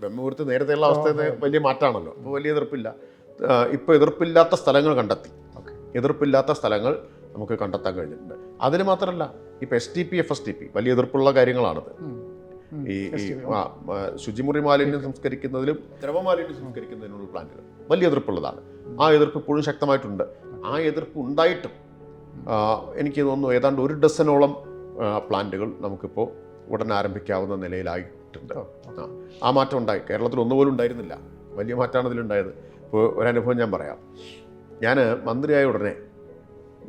ബ്രഹ്മപുരത്ത് നേരത്തെയുള്ള അവസ്ഥ നിന്ന് വലിയ മാറ്റമാണല്ലോ. അപ്പോൾ വലിയ എതിർപ്പില്ല. ഇപ്പോൾ എതിർപ്പില്ലാത്ത സ്ഥലങ്ങൾ കണ്ടെത്തി. ഓക്കെ. എതിർപ്പില്ലാത്ത സ്ഥലങ്ങൾ നമുക്ക് കണ്ടെത്താൻ കഴിഞ്ഞിട്ടുണ്ട്. അതിന് മാത്രമല്ല ഇപ്പോൾ S T P F S T P വലിയ എതിർപ്പുള്ള കാര്യങ്ങളാണത്. ഈ ശുചിമുറി മാലിന്യം സംസ്കരിക്കുന്നതിലും ദ്രവമാലിന്യം സംസ്കരിക്കുന്നതിനുള്ള പ്ലാന്റുകൾ വലിയ എതിർപ്പുള്ളതാണ്. ആ എതിർപ്പ് ഇപ്പോഴും ശക്തമായിട്ടുണ്ട്. ആ എതിർപ്പ് ഉണ്ടായിട്ടും എനിക്ക് തോന്നുന്നു ഏതാണ്ട് ഒരു ഡസനോളം പ്ലാന്റുകൾ നമുക്കിപ്പോൾ ഉടൻ ആരംഭിക്കാവുന്ന നിലയിലായിട്ടുണ്ട് ആ, ആ മാറ്റം ഉണ്ടായി. കേരളത്തിൽ ഒന്നുപോലും ഉണ്ടായിരുന്നില്ല. വലിയ മാറ്റമാണ് ഇതിലുണ്ടായത്. ഇപ്പോൾ ഒരനുഭവം ഞാൻ പറയാം. ഞാൻ മന്ത്രിയായ ഉടനെ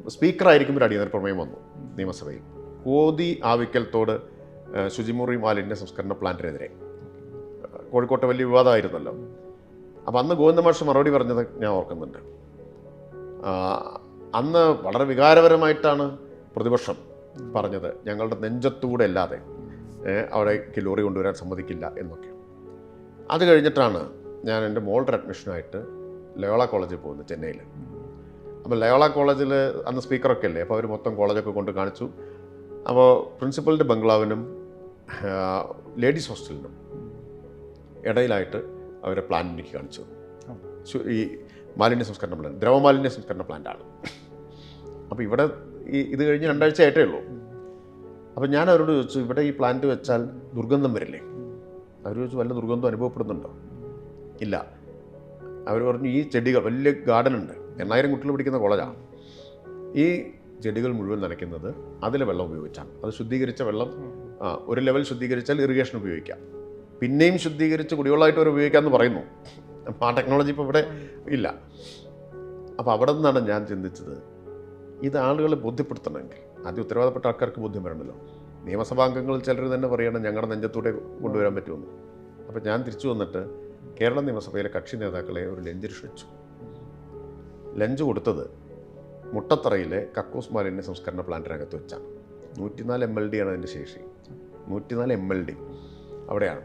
സ്പീക്കറായിരിക്കും ഒരു അടിയന്തര പ്രമേയം വന്നു നിയമസഭയിൽ. കോതി ആവിക്കൽത്തോട് തോട് ശുചിമുറി മാലിന്യ സംസ്കരണ പ്ലാന്റിനെതിരെ. കോഴിക്കോട്ടെ വലിയ വിവാദമായിരുന്നല്ലോ. അപ്പം അന്ന് ഗോവിന്ദ മാഷ് മറുപടി പറഞ്ഞത് ഞാൻ ഓർക്കുന്നുണ്ട്. അന്ന് വളരെ വികാരപരമായിട്ടാണ് പ്രതിപക്ഷം പറഞ്ഞത്. ഞങ്ങളുടെ നെഞ്ചത്തൂടെ അല്ലാതെ. അവിടേക്ക് ലോറി കൊണ്ടുവരാൻ സമ്മതിക്കില്ല എന്നൊക്കെ. അത് കഴിഞ്ഞിട്ടാണ് ഞാൻ എന്റെ മോളുടെ അഡ്മിഷനായിട്ട് ലയോള കോളേജിൽ പോകുന്നത് ചെന്നൈയിൽ അപ്പോൾ ലയോള കോളേജിൽ അന്ന് സ്പീക്കറൊക്കെ അല്ലേ അപ്പോൾ അവർ മൊത്തം കോളേജൊക്കെ കൊണ്ട് കാണിച്ചു. അപ്പോൾ പ്രിൻസിപ്പലിന്റെ ബംഗ്ലാവിനും ലേഡീസ് ഹോസ്റ്റലിനും ഇടയിലായിട്ട് അവരെ പ്ലാൻ എനിക്ക് കാണിച്ചു. ഈ മാലിന്യ സംസ്കരണ പ്ലാൻ ദ്രവമാലിന്യ സംസ്കരണ പ്ലാന്റാണ്. അപ്പോൾ ഇവിടെ ഈ ഇത് കഴിഞ്ഞ് രണ്ടാഴ്ച ആയിട്ടേ ഉള്ളൂ. അപ്പോൾ ഞാൻ അവരോട് ചോദിച്ചു ഇവിടെ ഈ പ്ലാന്റ് വെച്ചാൽ ദുർഗന്ധം വരില്ലേ? അവർ ചോദിച്ചു വല്ല ദുർഗന്ധം അനുഭവപ്പെടുന്നുണ്ടോ? ഇല്ല. അവർ പറഞ്ഞു ഈ ചെടികൾ വലിയ ഗാർഡൻ ഉണ്ട്. എണ്ണായിരം കുട്ടികൾ പഠിക്കുന്ന കോളേജാണ് ഈ ചെടികൾ മുഴുവൻ നനയ്ക്കുന്നത് അതിലെ വെള്ളം ഉപയോഗിച്ചാണ്. അത് ശുദ്ധീകരിച്ച വെള്ളം ഒരു ലെവൽ ശുദ്ധീകരിച്ചാൽ ഇറിഗേഷൻ ഉപയോഗിക്കാം. പിന്നെയും ശുദ്ധീകരിച്ച് കുടിവെള്ളമായിട്ട് അവർ ഉപയോഗിക്കാമെന്ന് പറയുന്നു. അപ്പോൾ ആ ടെക്നോളജി ഇപ്പോൾ ഇവിടെ ഇല്ല. അപ്പോൾ അവിടെ നിന്നാണ് ഞാൻ ചിന്തിച്ചത് ഇത് ആളുകളെ ബോധ്യപ്പെടുത്തണമെങ്കിൽ ആദ്യം ഉത്തരവാദപ്പെട്ട ആൾക്കാർക്ക് ബോധ്യം വരണമല്ലോ നിയമസഭാംഗങ്ങളിൽ ചിലർ തന്നെ പറയണം ഞങ്ങളുടെ നെഞ്ചത്തൂടെ കൊണ്ടുവരാൻ പറ്റുമെന്ന്. അപ്പോൾ ഞാൻ തിരിച്ചു വന്നിട്ട് കേരള നിയമസഭയിലെ കക്ഷി നേതാക്കളെ ഒരു ലഞ്ച് ക്ഷണിച്ചു. ലഞ്ച് കൊടുത്തത് മുട്ടത്തറയിലെ കക്കൂസ് മാലിന്യ സംസ്കരണ പ്ലാന്റിനകത്ത് വെച്ചാണ്. നൂറ്റിനാല് എം എൽ ഡി ആണ് അതിന്റെ ശേഷി. നൂറ്റിനാല് എം എൽ ഡി അവിടെയാണ്.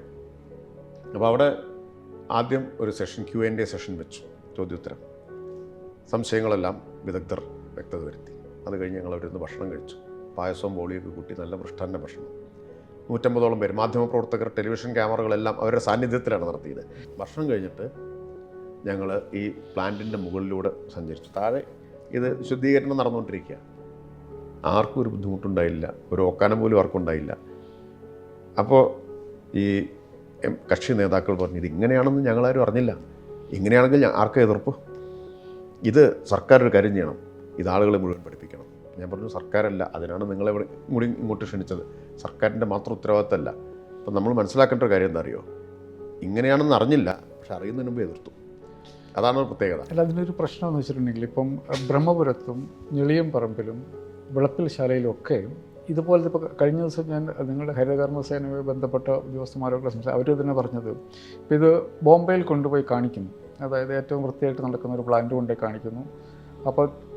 അപ്പോൾ അവിടെ ആദ്യം ഒരു session Q N D session വെച്ചു ചോദ്യോത്തരം. സംശയങ്ങളെല്ലാം വിദഗ്ധർ വ്യക്തത വരുത്തി. അത് കഴിഞ്ഞ് ഞങ്ങൾ അവിടെ നിന്ന് ഭക്ഷണം കഴിച്ചു. പായസവും ബോളിയൊക്കെ കൂട്ടി നല്ല മൃഷ്ടാന്ന ഭക്ഷണം. നൂറ്റമ്പതോളം പേര്. മാധ്യമപ്രവർത്തകർ ടെലിവിഷൻ ക്യാമറകളെല്ലാം അവരുടെ സാന്നിധ്യത്തിലാണ് നടത്തിയത്. ഭക്ഷണം കഴിഞ്ഞിട്ട് ഞങ്ങൾ ഈ പ്ലാന്റിന്റെ മുകളിലൂടെ സഞ്ചരിച്ചു. താഴെ ഇത് ശുദ്ധീകരണം നടന്നുകൊണ്ടിരിക്കുക. ആർക്കും ഒരു ബുദ്ധിമുട്ടുണ്ടായില്ല. ഒരു ഓക്കാനം പോലും ആർക്കും ഉണ്ടായില്ല. അപ്പോൾ ഈ കക്ഷി നേതാക്കൾ പറഞ്ഞു ഇത് ഇങ്ങനെയാണെന്ന് ഞങ്ങളാരും അറിഞ്ഞില്ല. ഇങ്ങനെയാണെങ്കിൽ ആർക്കും എതിർപ്പ്? ഇത് സർക്കാർ ഒരു കാര്യം ചെയ്യണം. ഇത് ആളുകളെ മുഴുവൻ പഠിപ്പിക്കണം. ഞാൻ പറഞ്ഞു സർക്കാരല്ല അതിനാണ് നിങ്ങളെ കൂടി ഇങ്ങോട്ട് ക്ഷണിച്ചത്. സർക്കാരിന്റെ മാത്രം ഉത്തരവാദിത്തമല്ല. അപ്പം നമ്മൾ മനസ്സിലാക്കേണ്ട ഒരു കാര്യം എന്താ അറിയോ? ഇങ്ങനെയാണെന്ന് അറിഞ്ഞില്ല പക്ഷെ അറിയുന്നതിന് മുമ്പ് എതിർത്തു. അതാണ് പ്രത്യേകത. അല്ല അതിനൊരു പ്രശ്നം എന്ന് വെച്ചിട്ടുണ്ടെങ്കിൽ ഇപ്പം ബ്രഹ്മപുരത്തും ഞെളിയം പറമ്പിലും വിളപ്പിൽ ശാലയിലും ഒക്കെ ഇതുപോലത്തെ ഇപ്പോൾ കഴിഞ്ഞ ദിവസം ഞാൻ നിങ്ങളുടെ ഹരിതകർമ്മസേനയുമായി ബന്ധപ്പെട്ട ഉദ്യോഗസ്ഥന്മാരൊക്കെ സംസാരിച്ചു. അവർ തന്നെ പറഞ്ഞത് ഇപ്പോൾ ഇത് ബോംബെയിൽ കൊണ്ടുപോയി കാണിക്കുന്നു. അതായത് ഏറ്റവും വൃത്തിയായിട്ട് നടക്കുന്ന ഒരു പ്ലാന്റ് കൊണ്ടുപോയി കാണിക്കുന്നു. അപ്പോൾ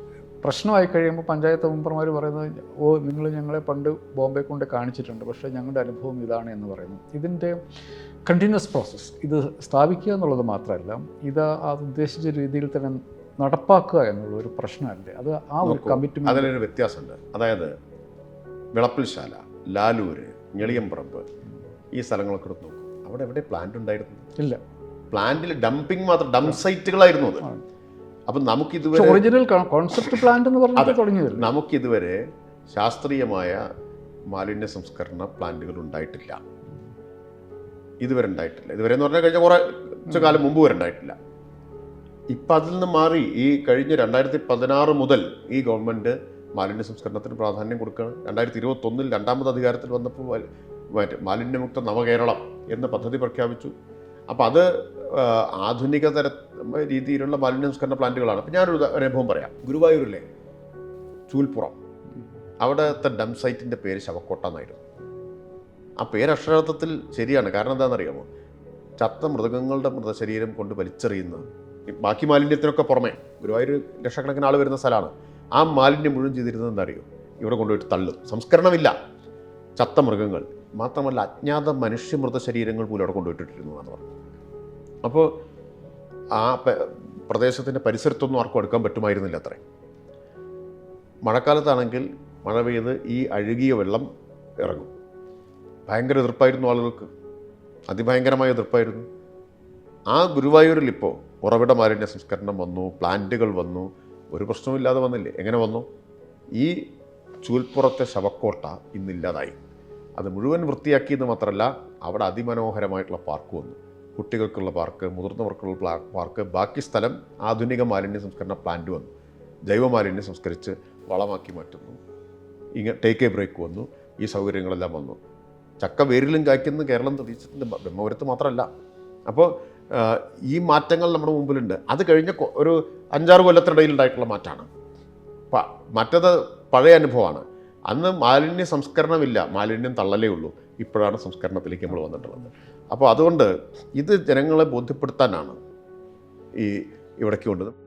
പ്രശ്നമായി കഴിയുമ്പോൾ പഞ്ചായത്ത് മെമ്പർമാർ പറയുന്നത് ഓ നിങ്ങൾ ഞങ്ങളെ പണ്ട് ബോംബെ കൊണ്ട് കാണിച്ചിട്ടുണ്ട് പക്ഷേ ഞങ്ങളുടെ അനുഭവം ഇതാണ് എന്ന് പറയുന്നു. ഇതിന്റെ കണ്ടിന്യൂസ് പ്രോസസ്സ് ഇത് സ്ഥാപിക്കുക എന്നുള്ളത് മാത്രമല്ല ഇത് ആ ഉദ്ദേശിച്ച രീതിയിൽ തന്നെ നടപ്പാക്കുക എന്നുള്ള ഒരു പ്രശ്നമല്ലേ? അത് ആ ഒരു കമ്മിറ്റ്മെന്റ് അതിലൊരു വ്യത്യാസമുണ്ട്. അതായത് വിളപ്പിൽശാല ലാലൂര് ഞെളിയമ്പറമ്പ് ഈ സ്ഥലങ്ങളൊക്കെ എടുത്ത് നോക്കും. അവിടെ എവിടെ പ്ലാന്റ് ഉണ്ടായിരുന്നു? ഇല്ല. പ്ലാന്റിൽ ഡംപിങ് മാത്രം ഡംപ് സൈറ്റുകളായിരുന്നു അത്. അപ്പം നമുക്ക് നമുക്കിതുവരെ ഒറിജിനൽ കോൺസെപ്റ്റ് പ്ലാന്റ് എന്ന് പറഞ്ഞാൽ തുടങ്ങിയത് നമുക്കിതുവരെ ശാസ്ത്രീയമായ മാലിന്യ സംസ്കരണ പ്ലാന്റുകൾ ഉണ്ടായിട്ടില്ല. ഇതുവരെ ഉണ്ടായിട്ടില്ല. ഇതുവരെ എന്ന് പറഞ്ഞാൽ കഴിഞ്ഞ കുറച്ച് കാലം മുമ്പ് വരെ ഉണ്ടായിട്ടില്ല. ഇപ്പം അതിൽ നിന്ന് മാറി ഈ കഴിഞ്ഞ രണ്ടായിരത്തി പതിനാറ് മുതൽ ഈ ഗവൺമെന്റ് മാലിന്യ സംസ്കരണത്തിന് പ്രാധാന്യം കൊടുക്കുകയാണ്. രണ്ടായിരത്തി ഇരുപത്തൊന്നിൽ രണ്ടാമത് അധികാരത്തിൽ വന്നപ്പോൾ മറ്റേ മാലിന്യമുക്ത നവകേരളം എന്ന പദ്ധതി പ്രഖ്യാപിച്ചു. അപ്പോൾ അത് ആധുനിക തര രീതിയിലുള്ള മാലിന്യ സംസ്കരണ പ്ലാന്റുകളാണ്. അപ്പം ഞാനൊരു അനുഭവം പറയാം. ഗുരുവായൂരിലെ ചൂൽപ്പുറം. അവിടുത്തെ ഡം സൈറ്റിന്റെ പേര് ശവക്കോട്ട എന്നായിരുന്നു. ആ പേര് അക്ഷരാർത്ഥത്തിൽ ശരിയാണ്. കാരണം എന്താണെന്നറിയാമോ? ചത്ത മൃഗങ്ങളുടെ മൃതശരീരം കൊണ്ട് വലിച്ചെറിയുന്ന ബാക്കി മാലിന്യത്തിനൊക്കെ പുറമെ ഗുരുവായൂർ ലക്ഷക്കണക്കിന് ആൾ വരുന്ന സ്ഥലമാണ്. ആ മാലിന്യം മുഴുവൻ ചെയ്തിരുന്നത് എന്താ അറിയോ ഇവിടെ കൊണ്ടുപോയിട്ട് തള്ളും. സംസ്കരണമില്ല. ചത്ത മൃഗങ്ങൾ. മാത്രമല്ല അജ്ഞാത മനുഷ്യ മൃതശരീരങ്ങൾ പോലും അവിടെ പറഞ്ഞു. അപ്പോൾ ആ പ്രദേശത്തിന്റെ പരിസരത്തൊന്നും ആർക്കും എടുക്കാൻ പറ്റുമായിരുന്നില്ല അത്രേ. മഴക്കാലത്താണെങ്കിൽ മഴ പെയ്ത് ഈ അഴുകിയ വെള്ളം ഇറങ്ങും. ഭയങ്കര എതിർപ്പായിരുന്നു ആളുകൾക്ക്. അതിഭയങ്കരമായ എതിർപ്പായിരുന്നു. ആ ഗുരുവായൂരിൽ ഇപ്പോൾ ഉറവിട മാലിന്യ സംസ്കരണം വന്നു പ്ലാന്റുകൾ വന്നു ഒരു പ്രശ്നവുമില്ലാതെ വന്നില്ലേ? എങ്ങനെ വന്നു? ഈ ചൂൽപ്പുറത്തെ ശവക്കോട്ട ഇന്നില്ലാതായി അത് മുഴുവൻ വൃത്തിയാക്കിയെന്ന് മാത്രമല്ല അവിടെ അതിമനോഹരമായിട്ടുള്ള പാർക്ക് വന്നു. കുട്ടികൾക്കുള്ള പാർക്ക് മുതിർന്നവർക്കുള്ള പാർക്ക് ബാക്കി സ്ഥലം ആധുനിക മാലിന്യ സംസ്കരണ പ്ലാന്റ് വന്നു. ജൈവ മാലിന്യം സംസ്കരിച്ച് വളമാക്കി മാറ്റുന്നു. ഇങ്ങനെ ടേക്ക് എ ബ്രേക്ക് വന്നു. ഈ സൗകര്യങ്ങളെല്ലാം വന്നു. ചക്ക വേരിലും കായ്ക്കുന്ന കേരളം തെളിയിച്ചിട്ടുണ്ട് ബ്രഹ്മപുരത്ത് മാത്രമല്ല. അപ്പോൾ ഈ മാറ്റങ്ങൾ നമ്മുടെ മുമ്പിലുണ്ട്. അത് കഴിഞ്ഞ ഒരു അഞ്ചാറ് കൊല്ലത്തിനിടയിൽ ഉണ്ടായിട്ടുള്ള മാറ്റമാണ് പ- മറ്റത് പഴയ അനുഭവമാണ്. അന്ന് മാലിന്യ സംസ്കരണമില്ല. മാലിന്യം തള്ളലേ ഉള്ളൂ. ഇപ്പോഴാണ് സംസ്കരണത്തിലേക്ക് നമ്മൾ വന്നിട്ടുള്ളത്. അപ്പോൾ അതുകൊണ്ട് ഇത് ജനങ്ങളെ ബോധ്യപ്പെടുത്താനാണ് ഈ ഇവിടേക്ക് കൊണ്ടത്